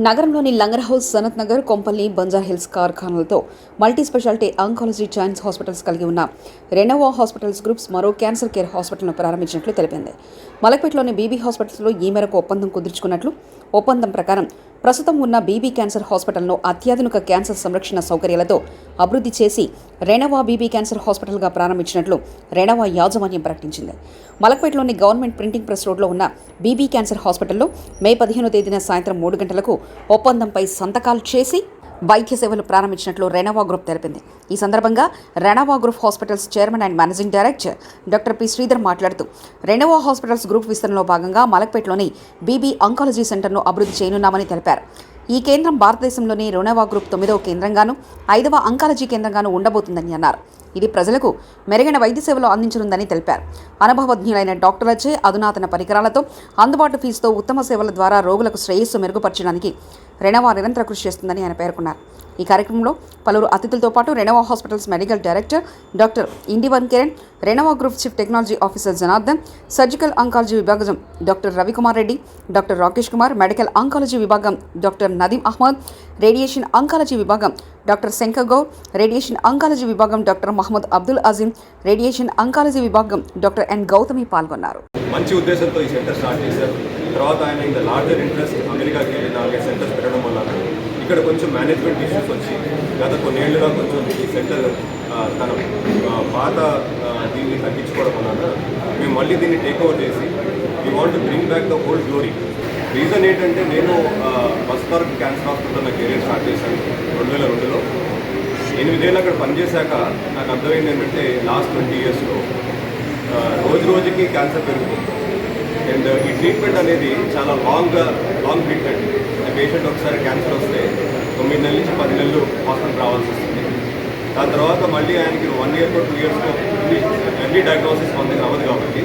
నగరంలోని Langar house Sanath Nagar Kompally Banjara hills కార్ఖానాలతో multi speciality oncology joints hospitals కలిగి ఉన్న రెనోవా హాస్పిటల్స్ గ్రూప్స్ మరో క్యాన్సర్ కేర్ హాస్పిటల్ను ప్రారంభించినట్లు తెలిపింది. మలక్పేటలోని బీబీ హాస్పిటల్స్లో ఈ మేరకు ఒప్పందం కుదుర్చుకున్నట్లు ఒప్పందం ప్రకారం ప్రస్తుతం ఉన్న బీబీ క్యాన్సర్ హాస్పిటల్ను అత్యాధునిక క్యాన్సర్ సంరక్షణ సౌకర్యాలతో అభివృద్ధి చేసి రెనవా బీబీ క్యాన్సర్ హాస్పిటల్గా ప్రారంభించినట్లు రెనవా యాజమాన్యం ప్రకటించింది. మలక్పేటలోని గవర్నమెంట్ ప్రింటింగ్ ప్రెస్ రోడ్లో ఉన్న బీబీ క్యాన్సర్ హాస్పిటల్లో మే పదిహేనో తేదీన సాయంత్రం మూడు గంటలకు ఒప్పందంపై సంతకాలు చేసి వైద్య సేవలు ప్రారంభించినట్లు రెనోవా గ్రూప్ తెలిపింది. ఈ సందర్భంగా Renova group hospitals chairman and managing director doctor P. Sridhar మాట్లాడుతూ రెనోవా హాస్పిటల్స్ గ్రూప్ విస్తరణలో భాగంగా మలక్పేటలోని బీబీ అంకాలజీ సెంటర్ను అభివృద్ధి చేయనున్నామని తెలిపారు. ఈ కేంద్రం భారతదేశంలోని రెనోవా గ్రూప్ తొమ్మిదవ కేంద్రంగాను ఐదవ అంకాలజీ కేంద్రంగాను ఉండబోతుందని అన్నారు. ఇది ప్రజలకు మెరుగైన వైద్య సేవలు అందించనుందని తెలిపారు. అనుభవజ్ఞులైన డాక్టర్లచే అధునాతన పరికరాలతో అందుబాటు ఫీజుతో ఉత్తమ సేవల ద్వారా రోగులకు శ్రేయస్సు మెరుగుపరచడానికి రెనవా నిరంతర కృషి చేస్తుందని ఆయన పేర్కొన్నారు. ఈ కార్యక్రమంలో పలువురు అతిథులతో పాటు Renova hospitals medical director doctor Indivan Kiran Renova group chief technology officer Janardhan surgical oncology విభాగం doctor Ravikumar Reddy doctor Rakesh Kumar medical oncology విభాగం doctor Nadeem Ahmed radiation oncology విభాగం doctor Shankar Gaur radiation oncology విభాగం doctor Mohammed Abdul Azeem radiation oncology విభాగం doctor N Gautami పాల్గొన్నారు. మంచి ఉద్దేశంతో ఈ centre start చేశారు. తర్వాత ఆయన ఇంత లార్జర్ ఇంట్రెస్ట్ అమెరికాకి వెళ్ళి నాలుగైదు సెంటర్స్ పెట్టడం వల్ల ఇక్కడ కొంచెం మేనేజ్మెంట్ ఇష్యూస్ వచ్చి గత కొన్నేళ్ళుగా కొంచెం ఈ సెంటర్ తన పాత దీన్ని తగ్గించుకోవడం వలన మేము మళ్ళీ దీన్ని టేక్ ఓవర్ చేసి we want bring back the old glory reason ఏంటంటే నేను బస్ పార్క్ క్యాన్సర్ హాస్పిటల్ నా కెరీర్ స్టార్ట్ చేశాను రెండు వేల రెండులో. ఎనిమిదేళ్ళు అక్కడ పనిచేశాక నాకు అర్థమైంది ఏంటంటే లాస్ట్ ట్వంటీ ఇయర్స్లో రోజు రోజుకి క్యాన్సర్ పెరుగుతుంది. అండ్ ఈ ట్రీట్మెంట్ అనేది చాలా లాంగ్ లాంగ్ ట్రీట్మెంట్ పేషెంట్ ఒకసారి క్యాన్సర్ వస్తే తొమ్మిది నెలల నుంచి పది నెలలు హాస్పిటల్ రావాల్సి వస్తుంది. దాని తర్వాత మళ్ళీ ఆయనకి వన్ ఇయర్కో టూ ఇయర్స్కో ఎర్లీ డయాగ్నోసిస్ మన దగ్గర అవ్వదు కాబట్టి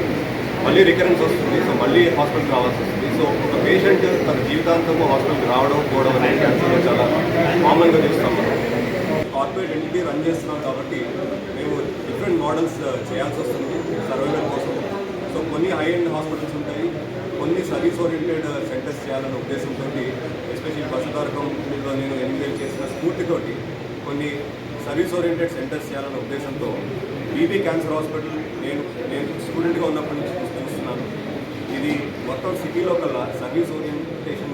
మళ్ళీ రికరెన్స్ వస్తుంది. సో మళ్ళీ హాస్పిటల్కి రావాల్సి వస్తుంది. సో ఒక పేషెంట్ తన జీవితాంతము హాస్పిటల్కి రావడం పోవడం అనేది క్యాన్సర్లో చాలా కామన్గా చూస్తాం మనం. కార్పొరేట్ ఎంటిటీ రన్ చేస్తున్నాం కాబట్టి మేము డిఫరెంట్ మోడల్స్ uh, చేయాల్సి వస్తుంది సర్వైవల్ కోసం. సో కొన్ని హై ఎండ్ హాస్పిటల్స్ ఉంటాయి. కొన్ని సర్వీస్ ఓరియంటెడ్ సెంటర్స్ చేయాలనే ఉద్దేశంతో ఎస్పెషల్లీ పశుతారకంలో నేను ఎన్నికలు చేసిన స్ఫూర్తితోటి కొన్ని సర్వీస్ ఓరియంటెడ్ సెంటర్స్ చేయాలనే ఉద్దేశంతో బీబీ క్యాన్సర్ హాస్పిటల్ నేను నేను స్టూడెంట్గా ఉన్నప్పటి నుంచి చూస్తున్నాను. ఇది మొత్తం సిటీలో కల్లా సర్వీస్ ఓరియంటేషన్